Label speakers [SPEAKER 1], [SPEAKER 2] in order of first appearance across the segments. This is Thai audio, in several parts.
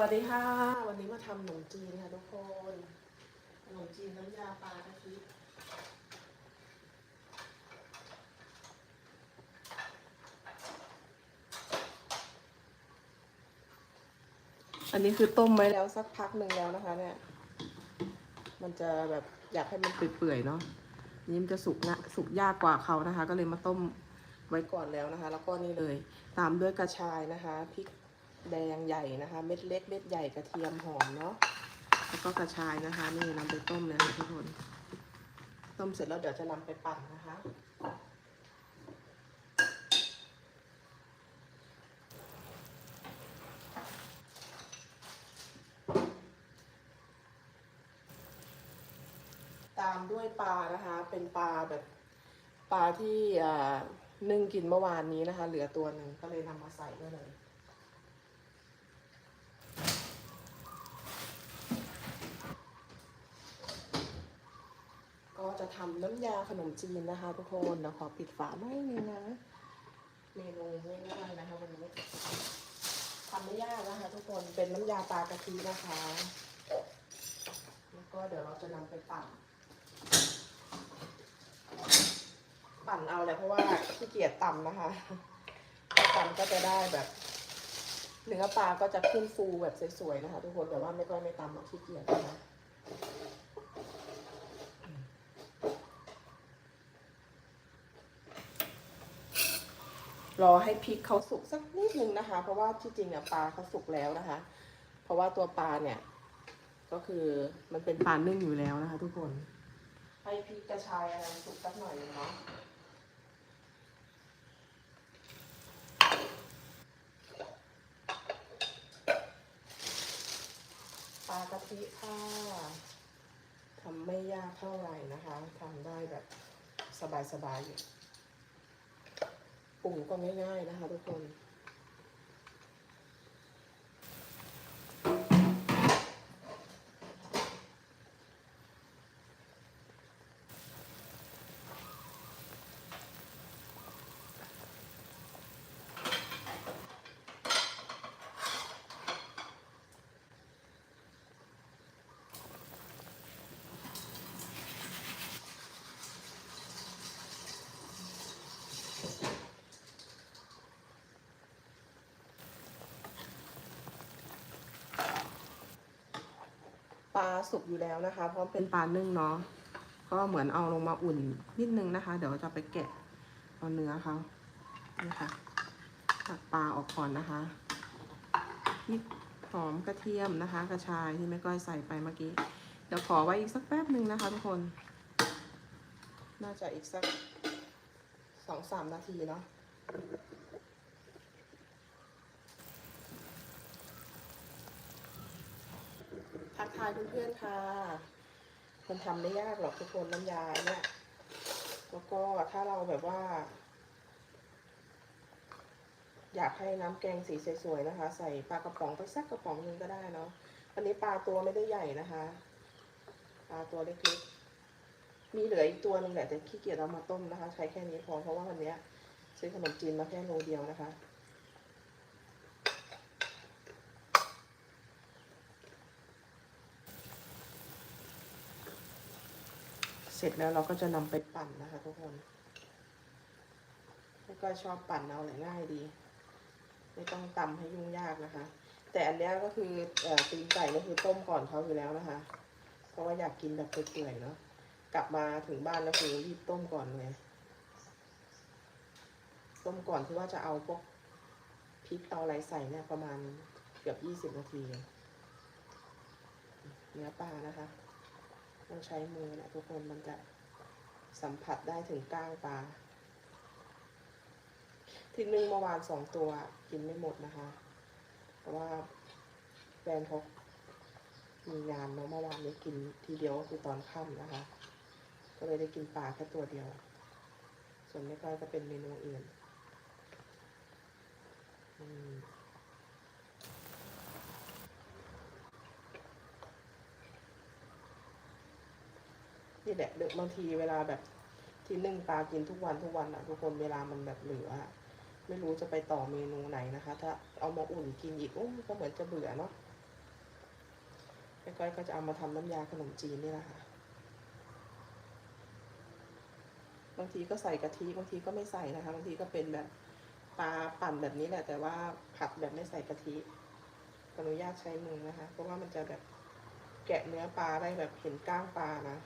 [SPEAKER 1] วัสดีค่ะ วันนี้มาทำขนมจีนค่ะทุกคนขนมจีนน้ำยาปลากะทิอันนี้คือต้มไว้แล้วสักพักหนึ่งแล้วนะคะ เนี่ย มันจะแบบอยากให้มันเปื่อยๆเนาะนี่มันจะสุกนะสุกยากกว่าเขานะคะ ก็เลยมาต้มไว้ก่อนแล้วนะคะ แล้วก็นี่เลย ตามด้วยกระชายนะคะพริก แดงใหญ่นะคะ เม็ดเล็กเม็ดใหญ่กระเทียมหอมเนาะแล้วก็กระชายนะคะ นี่นำไปต้มเลยค่ะทุกคนต้มเสร็จแล้วเดี๋ยวจะนำไปปั่นนะคะ ตามด้วยปลานะคะ เป็นปลาแบบปลาที่นึ่งกินเมื่อวานนี้นะคะ เหลือตัวหนึ่งก็เลยนำมาใส่ด้วยเลย ก็จะทำน้ำยาขนมจีนนะคะทุกคนเดี๋ยวขอปิดฝาหน่อยนึงนะเมนูง่ายๆนะคะวันนี้ทำไม่ยากนะคะ ทุกคนเป็นน้ำยาปลากะทินะคะ แล้วก็เดี๋ยวเราจะนำไปปั่น ปั่นเอาแหละเพราะว่าขี้เกียจตำนะคะถ้าตำก็จะได้แบบเนื้อปลาก็จะขึ้นฟูแบบสวยๆนะคะ ทุกคนแต่ว่าไม่ก็ไม่ตำอะขี้เกียจนะคะ รอให้พริกเขาสุกสักนิดนึงนะคะ เพราะว่าที่จริงเนี่ยปลาเขาสุกแล้วนะคะ เพราะว่าตัวปลาเนี่ย ก็คือมันเป็นปลานึ่งอยู่แล้วนะคะ ทุกคนให้พริกกระชายอะไรสุกสักหน่อยนึงเนาะปลากะทิค่ะทำไม่ยากเท่าไหร่นะคะทำได้แบบสบายๆอยู่ ปรุงก็ง่ายๆนะคะทุกคน ปลาสุกอยู่แล้วนะคะ เพราะเป็นปลานึ่งเนาะก็เหมือนเอาลงมาอุ่นนิดนึงนะคะ เดี๋ยวจะไปแกะเอาเนื้อเขานี่ค่ะตักปลาออกก่อนนะคะพริกหอมกระเทียมนะคะ กระชายที่แม่ก้อยใส่ไปเมื่อกี้ เดี๋ยวขอไว้อีกสักแป๊บหนึ่งนะคะทุกคน น่าจะอีกสักสองสามนาทีเนาะ ทักทาย เพื่อนๆค่ะ มันทำไม่ยากหรอกทุกคนน้ำยาเนี่ยแล้วก็ถ้าเราแบบว่า อยากให้น้ำแกงสีสวยๆนะคะ ใส่ปลากระป๋องไปสักกระป๋องนึงก็ได้เนาะอันนี้ปลาตัวไม่ได้ใหญ่นะคะ ปลาตัวเล็กๆมีเหลืออีกตัวนึงแหละแต่ขี้เกียจเอามาต้มนะคะ ใช้แค่นี้พอเพราะว่าวันนี้ซื้อขนมจีนมาแค่โลเดียวนะคะ ร็จแล้วเราก็จะนำไปปั่นนะคะทุกคนแล้วก็ชอบปั่นเอาแหละง่ายดี ไม่ต้องตำให้ยุ่งยากนะคะ แต่อันเนี้ยก็คืออตีนไก่นี่คือต้มก่อนเขาอยู่แล้วนะคะ เพราะว่าอยากกินแบบเปื่อยๆเนาะกลับมาถึงบ้านแล้วคือรีบต้มก่อนเลยต้มก่อนที่ว่าจะเอาพวกพริกเอาอะไรใส่เนี่ยประมาณเกือบยี่สิบนาทีเนื้อปลานะคะ ต้องใช้มือแหละทุกคนมันจะสัมผัสได้ถึงก้างปลาทีนึ่งเมื่อวานสองตัวกินไม่หมดนะคะ เพราะว่าแฟนเขามีงานเนาะเมื่อวานนี้กินทีเดียวก็คือตอนค่ำนะคะ ก็เลยได้กินปลาแค่ตัวเดียว ส่วนไม่ก้อยก็เป็นเมนูอื่น อืม นี่แหละบางทีเวลาแบบที่นึ่งปลากินทุกวันทุกวันอะทุกคนเวลามันแบบเหลือไม่รู้จะไปต่อเมนูไหนนะคะ ถ้าเอามาอุ่นกินอีกโอ้ก็เหมือนจะเบื่อเนาะแม่ก้อยก็จะเอามาทำน้ำยาขนมจีนนี่แหละค่ะ บางทีก็ใส่กะทิบางทีก็ไม่ใส่นะคะ บางทีก็เป็นแบบปลาปั่นแบบนี้แหละ แต่ว่าผัดแบบไม่ใส่กะทิอนุญาตใช้มือนะคะ เพราะว่ามันจะแบบแกะเนื้อปลาได้แบบเห็นก้างปลานะ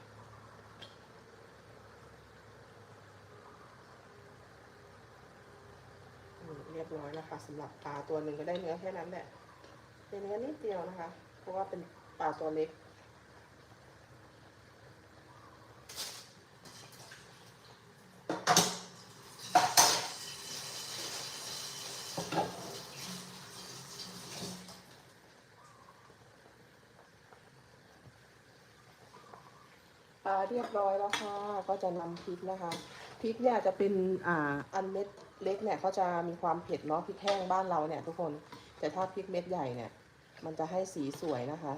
[SPEAKER 1] อืมเรียบร้อยแล้วค่ะสำหรับปลาตัวหนึ่งก็ได้เนื้อแค่นั้นแหละเป็นเนื้อนิดเดียวนะคะ เพราะว่าเป็นปลาตัวเล็กปลาเรียบร้อยแล้วค่ะ ก็จะนำพริกนะคะ พริกเนี่ยจะเป็นอ่าอันเม็ดเล็กเนี่ยเขาจะมีความเผ็ดเนาะพริกแห้งบ้านเราเนี่ยทุกคนแต่ถ้าพริกเม็ดใหญ่เนี่ยมันจะให้สีสวยนะคะ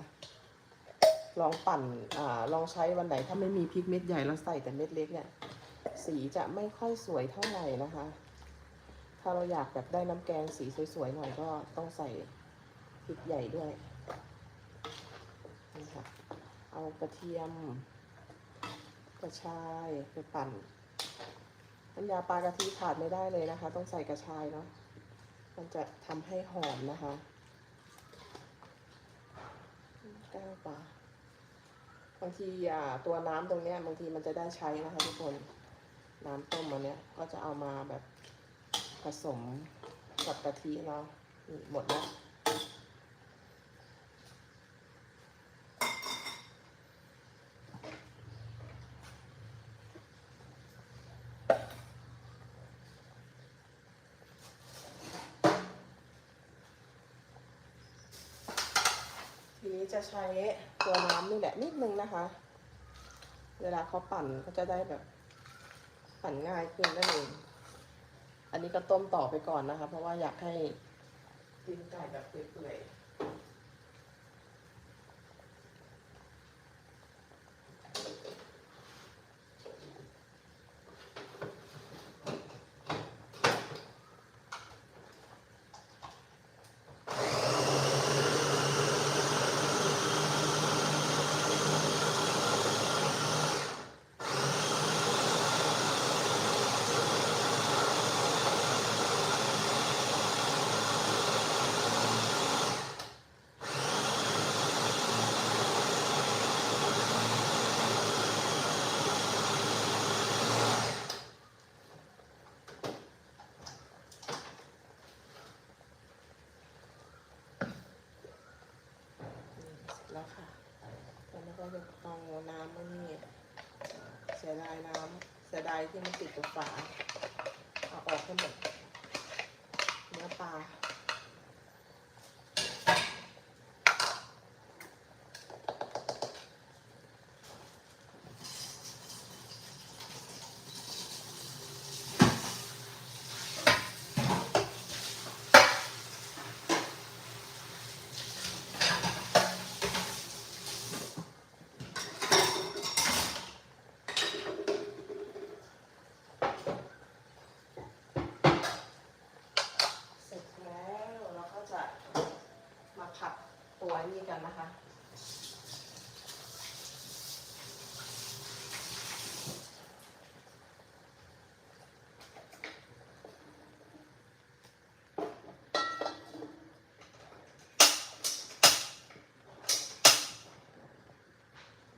[SPEAKER 1] ลองปั่นอ่าลองใช้วันไหนถ้าไม่มีพริกเม็ดใหญ่แล้วใส่แต่เม็ดเล็กเนี่ยสีจะไม่ค่อยสวยเท่าไหร่นะคะ ถ้าเราอยากแบบได้น้ำแกงสีสวยๆหน่อยก็ต้องใส่พริกใหญ่ด้วยนี่ค่ะเอากระเทียมกระชายไปปั่น น้ำยาปลากะทิขาดไม่ได้เลยนะคะ ต้องใส่กระชายเนาะมันจะทำให้หอมนะคะแก้วปลาบางทีอ่าตัวน้ำตรงเนี้ยบางทีมันจะได้ใช้นะคะทุกคนน้ำต้มอันเนี้ยก็จะเอามาแบบผสมกับกะทิเนาะหมดแล้ว นี้จะใช้ตัวน้ำนี่แหละนิดนึงนะคะ เวลาเขาปั่นก็จะได้แบบ ปั่นง่ายขึ้นนั่นเองอันนี้ก็ต้มต่อไปก่อนนะคะ เพราะว่าอยากให้กินไก่แบบเปื่อยวเสร็จแล้วค่ะแล้วก็จะเอาน้ำมานี่เสีย ดายน้ำเสียดายที่มันติดกับฝาเอาออกให้หมดเนื้อปลา เสร็จแล้วเราก็จะมาผัดตัวนี้กันนะคะ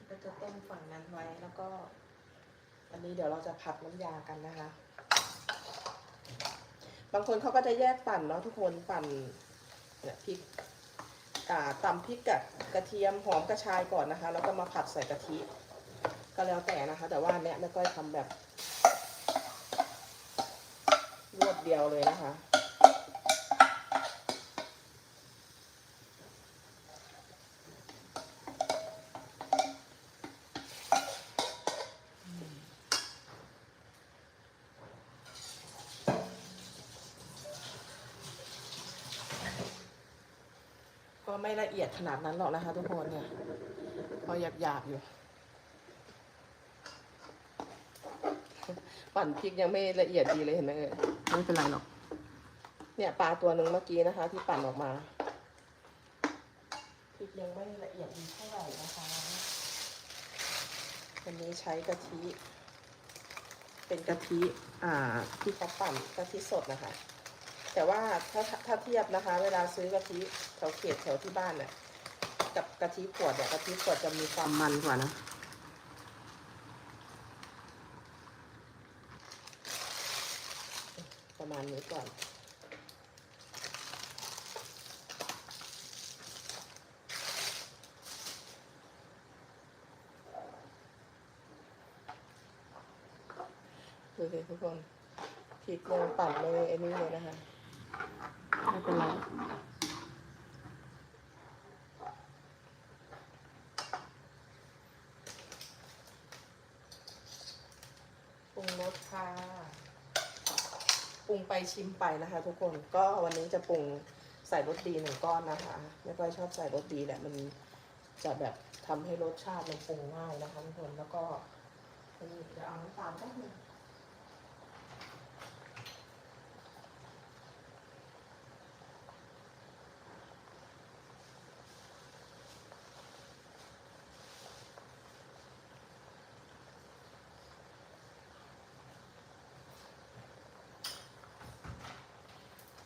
[SPEAKER 1] ก็ จะต้มฝั่งนั้นไว้แล้วก็ อันนี้เดี๋ยวเราจะผัดน้ำยากันนะคะ บางคนเขาก็จะแยกปั่นเนาะทุกคนปั่นเนี่ยพริกตำพริกกับกระเทียมหอมกระชายก่อนนะคะ แล้วก็มาผัดใส่กะทิก็แล้วแต่นะคะ แต่ว่าเนี้ยแม่ก้อยทำแบบรวดเดียวเลยนะคะ ละเอียดขนาดนั้นหรอกนะคะทุกคนเนี่ย พอหยาบๆอยู่ ปั่นพริกยังไม่ละเอียดดีเลยเห็นไหมเอ่ยไม่เป็นไรหรอก เนี่ยปลาตัวหนึ่งเมื่อกี้นะคะ ที่ปั่นออกมา พริกยังไม่ละเอียดดีเท่าไหร่นะคะวันนี้ใช้กะทิ เป็นกะทิ อ่าที่เขาปั่นกะทิสดนะคะ แต่ว่าถ้าถ้าเทียบนะคะ เวลาซื้อกะทิแถวเขตแถวที่บ้านเนี่ยกับกะทิขวดเนี่ยกะทิขวดจะมีความมันกว่านะประมาณนี้ก่อนดูสิทุกคนพริกยังปั่นเลยไอ้นี่เลยนะคะ ไม่เป็นไรปรุงรสค่ะ ปรุงไปชิมไปนะคะ ทุกคน ก็วันนี้จะปรุงใส่รสดีหนึ่งก้อนนะคะ ไม่ค่อยชอบใส่รสดีแหละ มันจะแบบทำให้รสชาติมันปรุงง่ายนะคะทุกคน แล้วก็นี่จะเอาน้ำตาลแป๊บนึง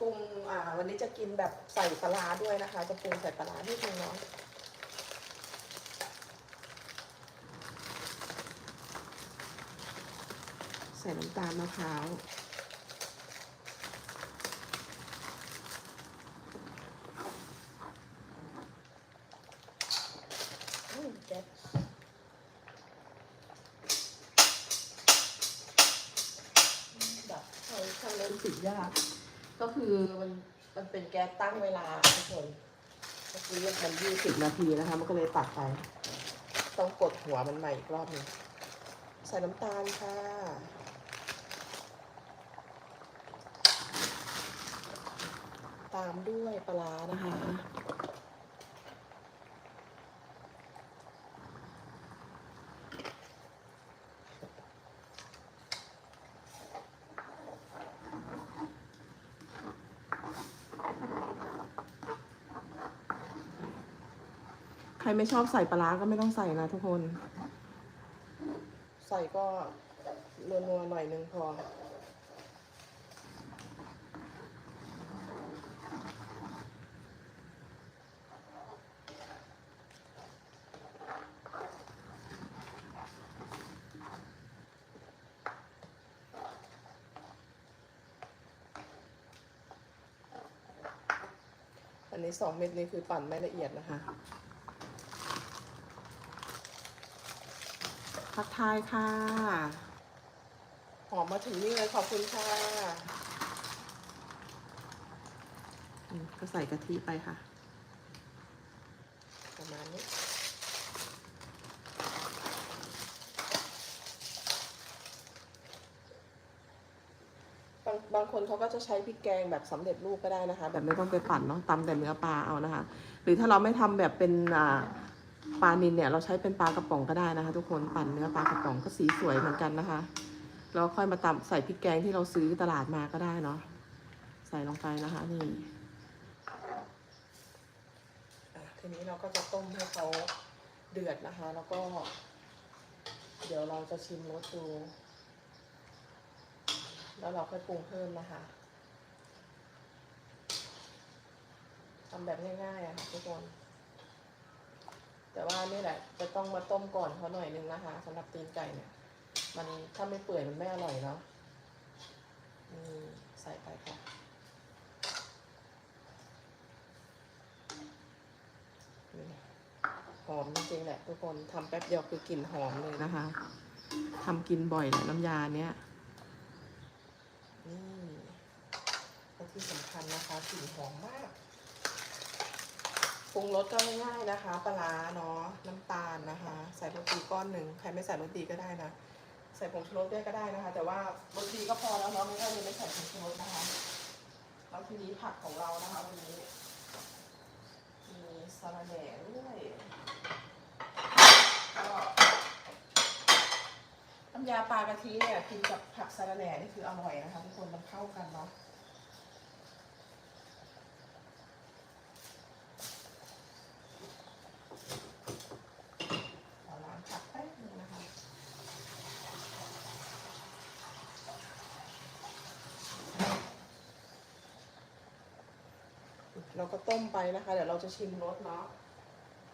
[SPEAKER 1] รุงอ่าวันนี้จะกินแบบใส่ปลาด้วยนะคะ จะปรุงใส่ปลาร้าที่นึงเนาะใส่น้ำตาลมะพร้าวอืมแก๊สดับไฟข้างเล่นติยาก ก็คือมันมันเป็นแก๊สตั้งเวลาทุกคนเมื่อกี้มันยี่สิบนาทีนะคะ มันก็เลยตัดไป ต้องกดหัวมันใหม่อีกรอบหนึงใส่น้ำตาลค่ะ ตามด้วยปลาร้านะคะ ไม่ชอบใส่ปลาร้าก็ไม่ต้องใส่นะทุกคน ใส่ก็นัวๆหน่อยนึงพออันนี้สองเม็ดนี้คือปั่นไม่ละเอียดนะคะ ทักทายค่ะหอมมาถึงนี่เลยขอบคุณค่ะอืมก็ใส่กะทิไปค่ะ ประมาณนี้บางบางคนเขาก็จะใช้พริกแกงแบบสำเร็จรูปก็ได้นะคะ แบบไม่ต้องไปปั่นเนาะตำแต่เนื้อปลาเอานะคะ หรือถ้าเราไม่ทำแบบเป็นอ่า ปลานิลเนี่ยเราใช้เป็นปลากระป๋องก็ได้นะคะ ทุกคนปั่นเนื้อปลากระป๋องก็สีสวยเหมือนกันนะคะแล้วค่อยมาตำใส่พริกแกงที่เราซื้อตลาดมาก็ได้เนาะใส่ลงไปนะคะนี่ทีนี้เราก็จะต้มให้เขาเดือดนะคะ แล้วก็ เดี๋ยวเราจะชิมรสดู แล้วเราค่อยปรุงเพิ่มนะคะทำแบบง่ายๆอะค่ะทุกคน แต่ว่านี่แหละจะต้องมาต้มก่อนเขาหน่อยนึงนะคะสำหรับตีนไก่เนี่ย มันถ้าไม่เปื่อยมันไม่อร่อยเนาะใส่ไปค่ะหอมจริงๆแหละทุกคนทำแป๊บเดียวคือกลิ่นหอมเลยนะคะทำกินบ่อยแหละน้ำยาเนี้ยนี่และที่สำคัญนะคะกลิ่นหอมมาก ปรุงรสก็ง่ายๆนะคะ ปลาร้าเนาะน้ำตาลนะคะ ใส่รสดีก้อนหนึ่งใครไม่ใส่รสดีก็ได้นะใส่ผงชูรสด้วยก็ได้นะคะ แต่ว่ารสดีก็พอแล้วเนาะไม่ก็เลยไม่ใส่ผงชูรสนะคะแล้วทีนี้ผักของเรานะคะวันนี้มีสาระแหน่ด้วยก็น้ำยาปลากะทิเนี่ยกินกับผักสาระแหน่นี่คืออร่อยนะคะทุกคนมันเข้ากันเนาะ เราก็ต้มไปนะคะ เดี๋ยวเราจะชิมรสเนาะ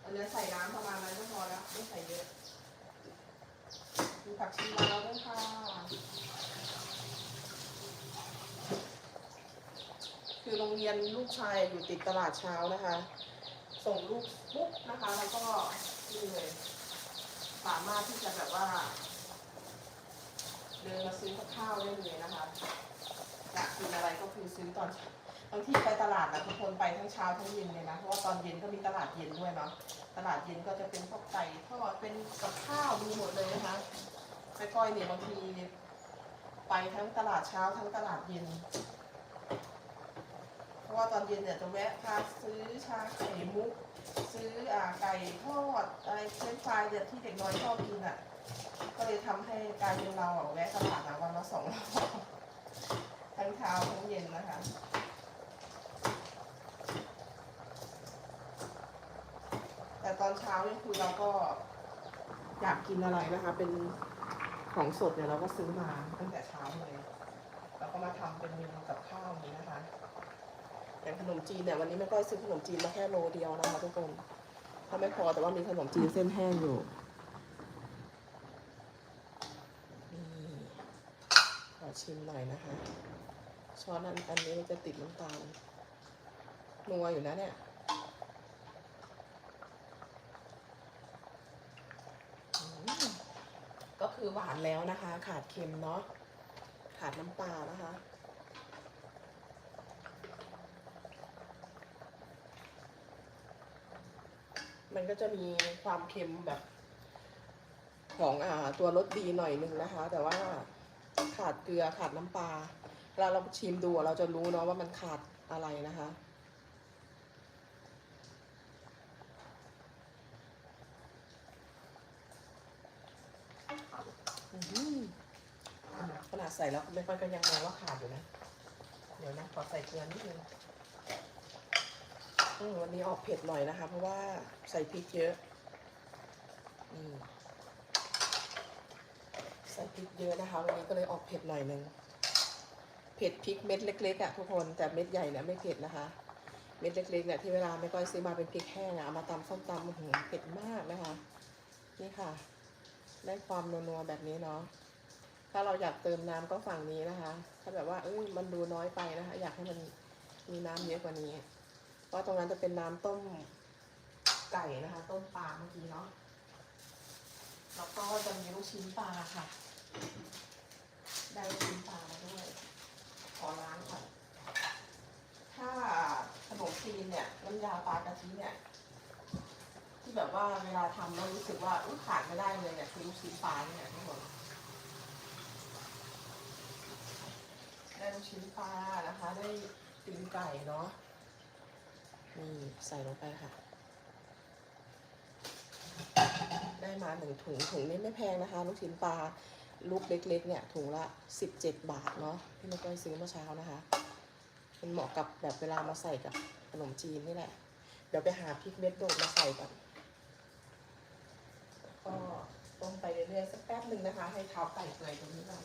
[SPEAKER 1] อันนี้ใส่น้ำประมาณนั้นก็พอแล้วไม่ใส่เยอะมีผักชีลาวด้วยค่ะคือโรงเรียนลูกชายอยู่ติดตลาดเช้านะคะ ส่งลูกปุ๊บนะคะ แล้วก็นี่เลยสามารถที่จะแบบว่า เดินมาซื้อกับข้าวได้เลยนะคะอยากกินอะไรก็คือซื้อตอนเช้า บางทีไปตลาดนะทุกคนไปทั้งเช้าทั้งเย็นเลยนะ เพราะว่าตอนเย็นก็มีตลาดเย็นด้วยเนาะ ตลาดเย็นก็จะเป็นพวกไก่ทอดเป็นกับข้าวมีหมดเลยนะคะแม่ก้อยเนี่ยบางทีไปทั้งตลาดเช้าทั้งตลาดเย็น เพราะว่าตอนเย็นเนี่ยจะแวะพาซื้อชาไข่มุก ซื้ออ่าไก่ทอดอะไรเฟรนฟรายเนี่ยที่เด็กน้อยชอบกินอะ ก็เลยทำให้กายเป็นเราอะแวะตลาดนะวันละสองรอบทั้งเช้าทั้งเย็นนะคะ แต่ตอนเช้าเนี่ยคือเราก็อยากกินอะไรนะคะ เป็นของสดเนี่ยเราก็ซื้อมาตั้งแต่เช้าเลยเราก็มาทำเป็นเมนูกับข้าวอย่างนี้นะคะอย่างขนมจีนเนี่ยวันนี้แม่ก้อยซื้อขนมจีนมาแค่โลเดียวนะคะทุกคนถ้าไม่พอแต่ว่ามีขนมจีนเส้นแห้งอยู่นี่ขอชิมหน่อยนะคะช้อนอันอันนี้มันจะติดน้ำตาลนัวอยู่นะเนี่ยอืมก็ คือหวานแล้วนะคะ ขาดเค็มเนาะขาดน้ำปลานะคะ มันก็จะมีความเค็มแบบ ของอ่าตัวรสดีหน่อยนึงนะคะ แต่ว่าขาดเกลือขาดน้ำปลาเวลาเราชิมดูเราจะรู้เนาะว่ามันขาดอะไรนะคะ อื้อหือขนาดใส่แล้วไม่ค่อยก็ยังมองว่าขาดอยู่นะ เดี๋ยวนะขอใส่เกลือนิดนึงวันนี้ออกเผ็ดหน่อยนะคะ เพราะว่าใส่พริกเยอะใส่พริกเยอะนะคะ วันนี้ก็เลยออกเผ็ดหน่อยนึงเผ็ดพริกเม็ดเล็กๆอะ่ะทุกคนแต่เม็ดใหญ่เนี่ยไม่เผ็ดนะคะ เม็ดเล็กๆเนี่ยที่เวลาไม่ก้อยซื้อมาเป็นพริกแห้งอะเอามาตำส้มตำโอ้โหเผ็ดมากนะคะ นี่ค่ะ ได้ความนัวๆแบบนี้เนาะ ถ้าเราอยากเติมน้ำก็ฝั่งนี้นะคะ ถ้าแบบว่าเอ้ยมันดูน้อยไปนะคะ อยากให้มันมีน้ำเยอะกว่านี้ เพราะตรงนั้นจะเป็นน้ำต้มไก่นะคะ ต้มปลาเมื่อกี้เนาะแล้วก็จะมีลูกชิ้นปลาค่ะ ได้ลูกชิ้นปลามาด้วย ขอล้างก่อนถ้าขนมจีนเนี่ยน้ำยาปลากะทิเนี่ยที่แบบว่าเวลาทำแล้วรู้สึกว่าอุ้ยขาดไม่ได้เลยเนี่ยคือลูกชิ้นปลาเนี่ยทุกคน ได้ลูกชิ้นปลานะคะ ได้ตีนไก่เนาะนี่ใส่ลงไปค่ะ ได้มาหนึ่งถุงถุงนี้ไม่แพงนะคะ ลูกชิ้นปลาลูกเล็กๆ เนี่ยถุงละสิบเจ็ดบาทเนาะที่แม่ก้อยซื้อเมื่อเช้านะคะมันเหมาะกับแบบเวลามาใส่กับขนมจีนนี่แหละ เดี๋ยวไปหาพริกเม็ดโดดมาใส่ก่อนก็ต้มไปเรื่อยๆสักแป๊บหนึ่งนะคะ ให้เท้าไก่เปื่อยตรงนี้ก่อน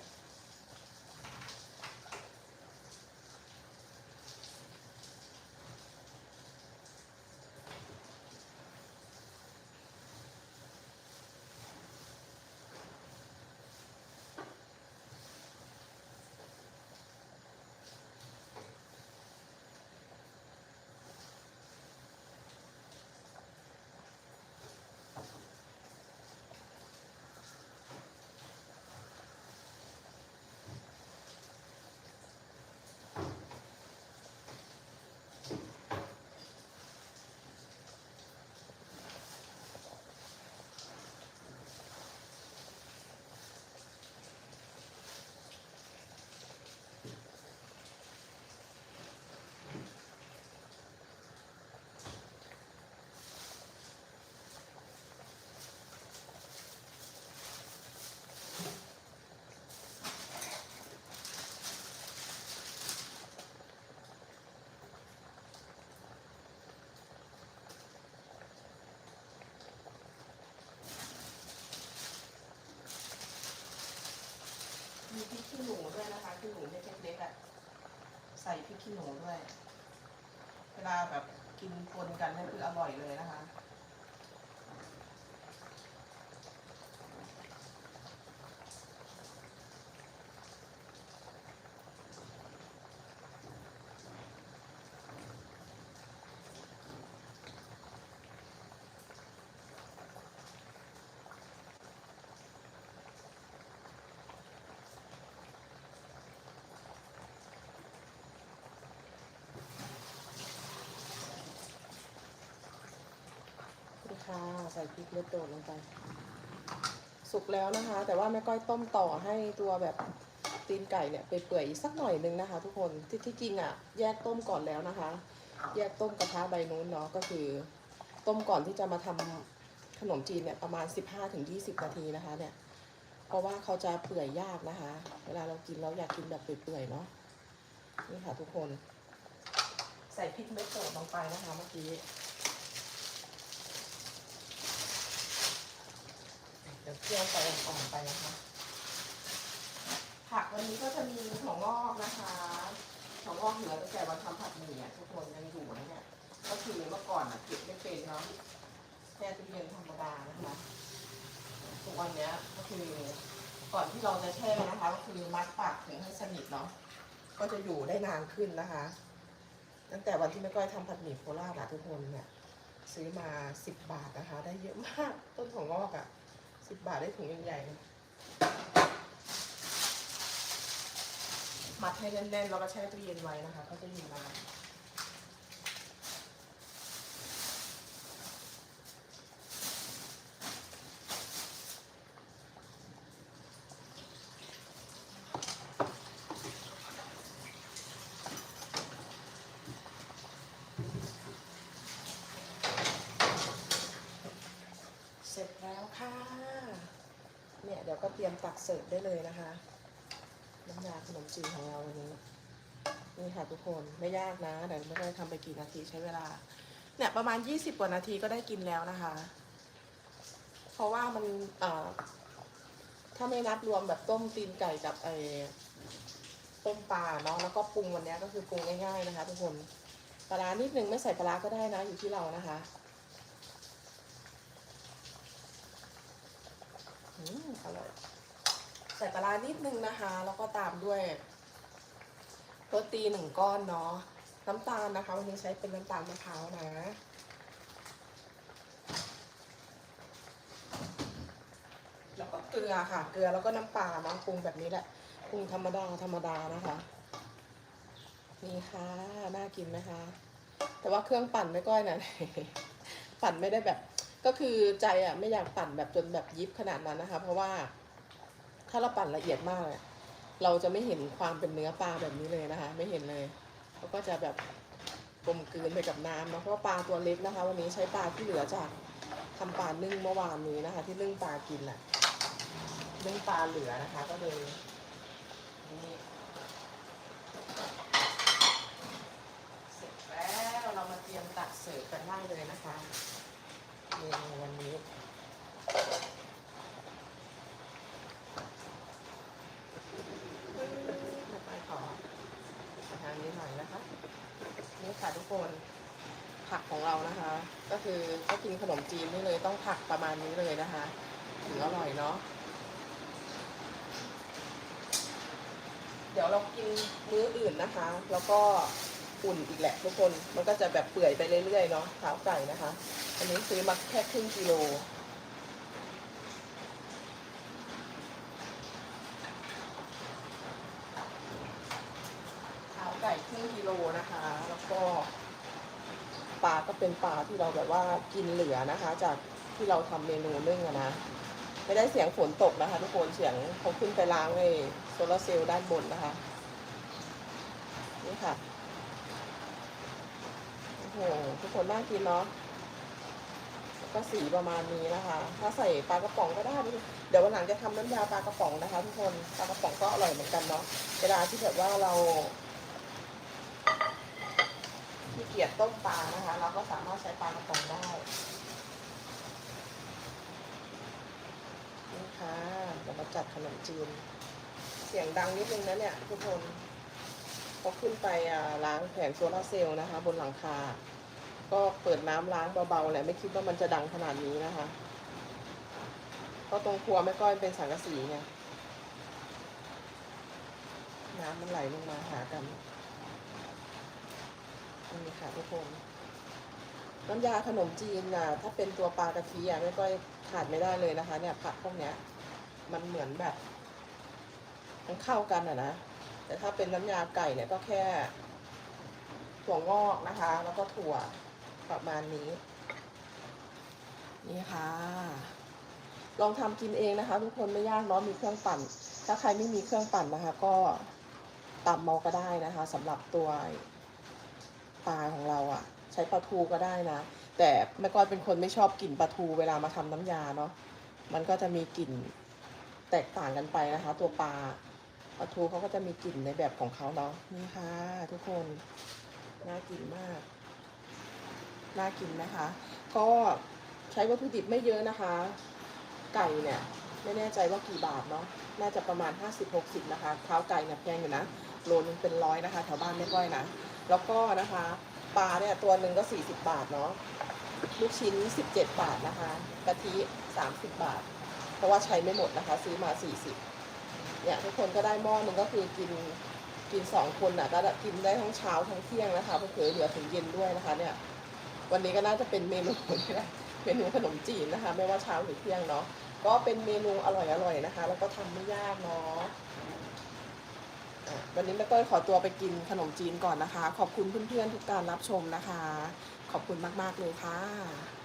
[SPEAKER 1] พริกขี้หนูด้วยนะคะขี้หนูเล็กๆอะใส่พริกขี้หนูด้วย เวลาแบบกินปนกันเนี่ยคืออร่อยเลยนะคะ นี่ ค่ะใส่พริกเม็ดโดดลงไป สุกแล้วนะคะ แต่ว่าแม่ก้อยต้มต่อให้ตัวแบบตีนไก่เนี่ยเปื่อยๆสักหน่อยนึงนะคะ ทุกคนที่ที่จริงอะ แยกต้มก่อนแล้วนะคะ แยกต้มกระทะใบนู้นเนาะก็คือ ต้มก่อนที่จะมาทำขนมจีนเนี่ยประมาณ 15-20 นาทีนะคะเนี่ยเพราะว่าเขาจะเปื่อยยากนะคะ เวลาเรากินเราอยากกินแบบเปื่อยๆเนาะนี่ค่ะทุกคน ใส่พริกเม็ดโดดลงไปนะคะเมื่อกี้ ดี๋ยวเคี่ยวไปอ่อนๆไปนะคะ ผักวันนี้ก็จะมีถั่วงอกนะคะถั่วงอกเหลือตั้งแต่วันทำผัดหมี่อะทุกคนยังอยู่นะเนี่ย ก็คือเมื่อก่อนอะเก็บไม่เป็นเนาะแช่ตู้เย็นธรรมดานะคะทุกวันเนี้ยก็คือก่อนที่เราจะแช่นะคะ ก็คือมัดปากถึงให้สนิทเนาะ ก็จะอยู่ได้นานขึ้นนะคะ ตั้งแต่วันที่แม่ก้อยทำผัดหมี่โคราชอะทุกคนเนี่ยซื้อมาสิบบาทนะคะ ได้เยอะมากต้นถั่วงอกอะ สิบบาทได้ถุงใหญ่ๆมัดให้แน่นๆ แล้วก็แช่ตู้เย็นไว้นะคะ ก็จะอยู่นานเสร็จแล้วค่ะ เดี๋ยวก็เตรียมตักเสิร์ฟได้เลยนะคะ น้ำยาขนมจีนของเราวันนี้ นี่ค่ะทุกคนไม่ยากนะเดี๋ยวไม่ได้ทำไปกี่นาทีใช้เวลา เนี่ยประมาณ 20 กว่านาทีก็ได้กินแล้วนะคะ เพราะว่ามันถ้าไม่นับรวมแบบต้มตีนไก่กับไอ้ต้มปลาเนาะแล้วก็ปรุงวันนี้ก็คือปรุงง่ายๆนะคะ ทุกคนปลาร้านิดนึงไม่ใส่ปลาร้าก็ได้นะอยู่ที่เรานะคะ มอร่อย ใส่ปลาร้านิดนึงนะคะ แล้วก็ตามด้วยโรตีหนึ่งก้อนเนาะ น้ำตาลนะคะ วันนี้ใช้เป็นน้ำตาลมะพร้าวนะแล้วก็เกลือค่ะ เกลือแล้วก็น้ำปลาเนาะปรุงแบบนี้แหละ ปรุงธรรมดาธรรมดานะคะ นี่ค่ะ น่ากินไหมคะ แต่ว่าเครื่องปั่นไม่ก้อยนะ ปั่นไม่ได้แบบ ก็คือใจอะไม่อยากปั่นแบบจนแบบยิบขนาดนั้นนะคะ เพราะว่าถ้าเราปั่นละเอียดมาก เราจะไม่เห็นความเป็นเนื้อปลาแบบนี้เลยนะคะ ไม่เห็นเลยเขาก็จะแบบกลมกลืนไปกับน้ำเนะเพราะปลาตัวเล็กนะคะ วันนี้ใช้ปลาที่เหลือจากทำปลานึ่งเมื่อวานนี้นะคะ ที่นึ่งปลากินแหละนึ่งปลาเหลือนะคะ ก็เลยนี่เสร็จแล้วเรามาเตรียมตักเสิร์ฟกันได้เลยนะคะ เมนูวันนี้ไปขอทางนี้หน่อยนะคะ นี่ค่ะทุกคน ผักของเรานะคะ ก็คือถ้ากินขนมจีนนี่เลยต้องผักประมาณนี้เลยนะคะถึงอร่อยเนาะเดี๋ยวเรากินมื้ออื่นนะคะ แล้วก็อุ่นอีกแหละทุกคน มันก็จะแบบเปื่อยไปเรื่อยๆเนาะเท้าไก่นะคะ อันนี้ซื้อมาแค่ครึ่งกิโลเท้าไก่ครึ่งกิโลนะคะ แล้วก็ปลาก็เป็นปลาที่เราแบบว่ากินเหลือนะคะ จากที่เราทำเมนูนึ่งอะนะ ไม่ได้เสียงฝนตกนะคะทุกคนเสียงเขาขึ้นไปล้างในโซลาร์เซลล์ด้านบนนะคะ นี่ค่ะ โอ้โห ทุกคนน่ากินเนาะ ก็สีประมาณนี้นะคะ ถ้าใส่ปลากระป๋องก็ได้ เดี๋ยววันหลังจะทำน้ำยาปลากระป๋องนะคะทุกคนปลากระป๋องก็อร่อยเหมือนกันเนาะเวลาที่แบบว่าเราขี้เกียจต้มปลานะคะ เราก็สามารถใช้ปลากระป๋องได้นี่ค่ะเรามาจัดขนมจีน เสียงดังนิดนึงนะเนี่ยทุกคนก็ขึ้นไปล้างแผงโซลาร์เซลล์นะคะ บนหลังคา ก็เปิดน้ำล้างเบาๆแหละไม่คิดว่ามันจะดังขนาดนี้นะคะเพราะตรงครัวแม่ก้อยเป็นสังกะสีไงน้ำมันไหลลงมาหากันนี่ค่ะทุกคนน้ำยาขนมจีนน่ะถ้าเป็นตัวปลากะทิอะแม่ก้อยขาดไม่ได้เลยนะคะ เนี่ยผักพวกเนี้ย มันเหมือนแบบมันเข้ากันอะนะแต่ถ้าเป็นน้ำยาไก่เนี่ยก็แค่ถั่วงอกนะคะ แล้วก็ถั่ว ประมาณนี้ นี่ค่ะ ลองทำกินเองนะคะ ทุกคนไม่ยากเนาะมีเครื่องปั่น ถ้าใครไม่มีเครื่องปั่นนะคะ ก็ตำเมาก็ได้นะคะสำหรับตัวปลาของเราอะ่ะ ใช้ปลาทูก็ได้นะ แต่แม่ก้อยเป็นคนไม่ชอบกลิ่นปลาทูเวลามาทำน้ำยาเนาะมันก็จะมีกลิ่นแตกต่างกันไปนะคะ ตัวปลาปลาทูเขาก็จะมีกลิ่นในแบบของเขาเนาะนี่ค่ะ ทุกคน น่ากินมาก น่ากินนะคะ ก็ใช้วัตถุดิบไม่เยอะนะคะ ไก่เนี่ยไม่แน่ใจว่ากี่บาทเนาะน่าจะประมาณ 50-60 นะคะเท้าไก่เนี่ยแพงอยู่นะโลนึงเป็นร้อยนะคะแถวบ้านไม่ก้อยนะ แล้วก็นะคะปลาเนี่ยตัวหนึ่งก็ 40 บาทเนาะลูกชิ้น 17 บาทนะคะกะทิ 30 บาท เพราะว่าใช้ไม่หมดนะคะ ซื้อมา 40เนี่ยทุกคนก็ได้หม้อหนึ่งก็คือกินกินสองคนน่ะก็กินได้ทั้งเช้าทั้งเที่ยงนะคะเผื่อเหลือถึงเย็นด้วยนะคะเนี่ย วันนี้ก็น่าจะเป็นเมนูนี่แหละเมนูขนมจีนนะคะ ไม่ว่าเช้าหรือเที่ยงเนาะก็เป็นเมนูอร่อยๆนะคะ แล้วก็ทำไม่ยากเนาะวันนี้แม่ก้ยขอตัวไปกินขนมจีนก่อนนะคะ ขอบคุณเพื่อนๆทุกการรับชมนะคะ ขอบคุณมากๆเลยค่ะ